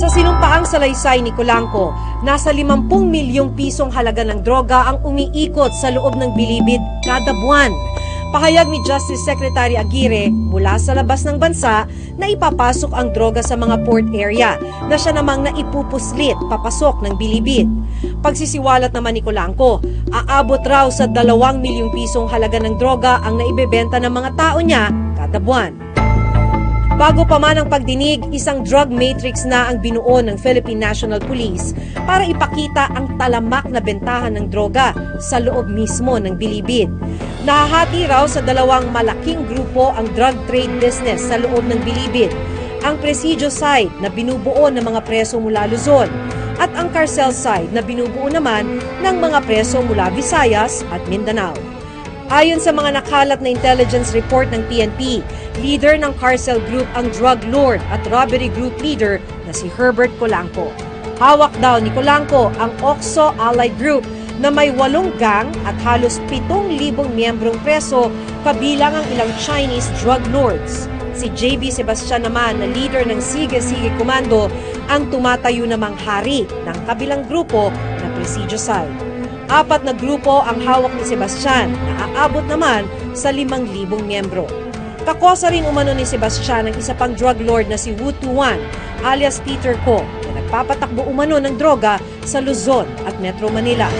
Sa sinumpaang salaysay ni Kulangko, nasa 50 milyong pisong halaga ng droga ang umiikot sa loob ng bilibid kada buwan. Pahayag ni Justice Secretary Aguirre mula sa labas ng bansa na ipapasok ang droga sa mga port area na siya namang naipupuslit papasok ng bilibid. Pagsisiwalat naman ni Kulangko, aabot raw sa 2 milyong pisong halaga ng droga ang naibebenta ng mga tao niya kada buwan. Bago pa man ang pagdinig, isang drug matrix na ang binuo ng Philippine National Police para ipakita ang talamak na bentahan ng droga sa loob mismo ng bilibid. Nahahati raw sa dalawang malaking grupo ang drug trade business sa loob ng bilibid. Ang Presidio side na binubuo ng mga preso mula Luzon at ang Carcel side na binubuo naman ng mga preso mula Visayas at Mindanao. Ayon sa mga nakalat na intelligence report ng PNP, leader ng Carcel Group ang drug lord at robbery group leader na si Herbert Colanco. Hawak daw ni Colanco ang Oxo Allied Group na may walong gang at halos 7,000 miyembrong preso kabilang ang ilang Chinese drug lords. Si JB Sebastian naman na leader ng Sige Sige Komando ang tumatayo namang hari ng kabilang grupo na Presidio Side. Apat na grupo ang hawak ni Sebastian na aabot naman sa 5,000 miyembro. Kakosa rin umano ni Sebastian ang isa pang drug lord na si Wu Tuan alias Peter Ko na nagpapatakbo umano ng droga sa Luzon at Metro Manila.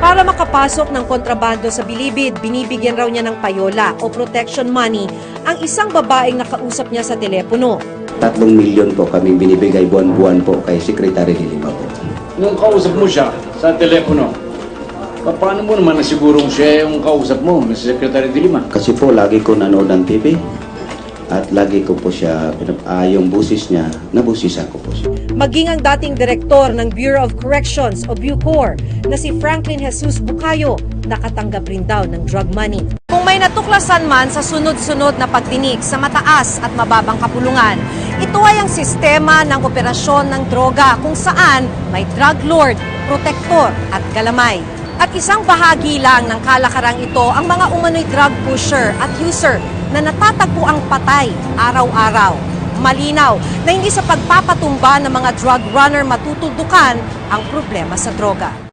Para makapasok ng kontrabando sa Bilibid, binibigyan raw niya ng payola o protection money ang isang babaeng nakausap niya sa telepono. Tatlong milyon po kami binibigay buwan-buwan po kay Secretary de Lima po. Nung kausap mo siya sa telepono, pa- paano mo naman nasigurong siya yung kausap mo, si Secretary de Lima? Kasi po lagi ko nanood ng TV at lagi ko po siya, pinap- ah, yung busis niya, nabusisan ko po siya. Maging ang dating direktor ng Bureau of Corrections o Bucor na si Franklin Jesus Bucayo nakatanggap rin daw ng drug money. May natuklasan man sa sunod-sunod na pagdinig sa mataas at mababang kapulungan, ito ay ang sistema ng operasyon ng droga kung saan may drug lord, protektor at galamay. At isang bahagi lang ng kalakarang ito ang mga umano'y drug pusher at user na natatagpo ang patay araw-araw. Malinaw na hindi sa pagpapatumba ng mga drug runner matutuldukan ang problema sa droga.